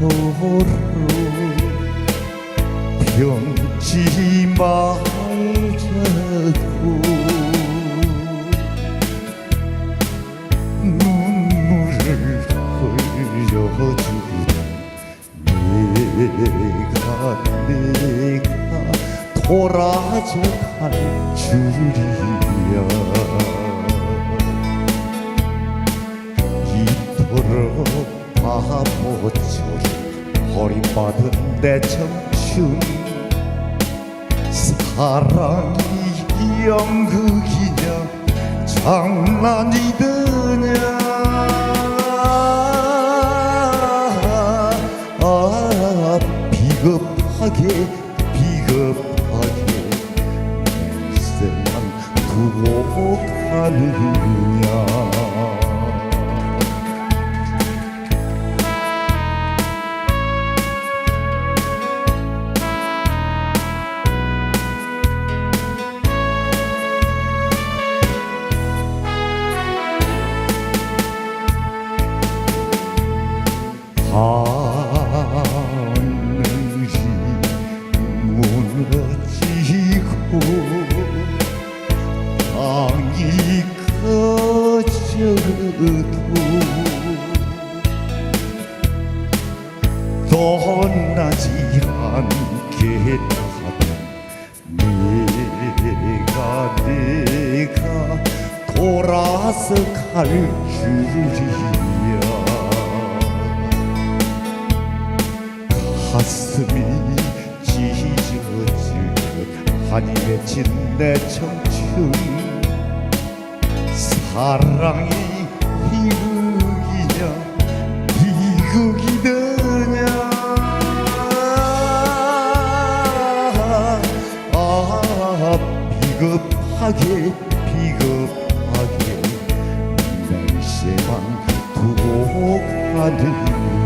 너로 변치 말자고 눈물을 흘려주는 내가 내가 돌아져갈 줄이야. 이토록 밥 보처럼 버림받은 내 청춘? 사랑이 연극이냐 장난이더냐? 아 비겁하게 비겁하게 일생만 두고 가느냐 땅이 커져도 떠나지 않겠다던 내가 내가 돌아서 갈 줄이야. 가슴이 듯 한이 맺힌 내 청춘 사랑이 희극이냐 비극이더냐. 아 비겁하게 비겁하게 날씨만 두고 가느냐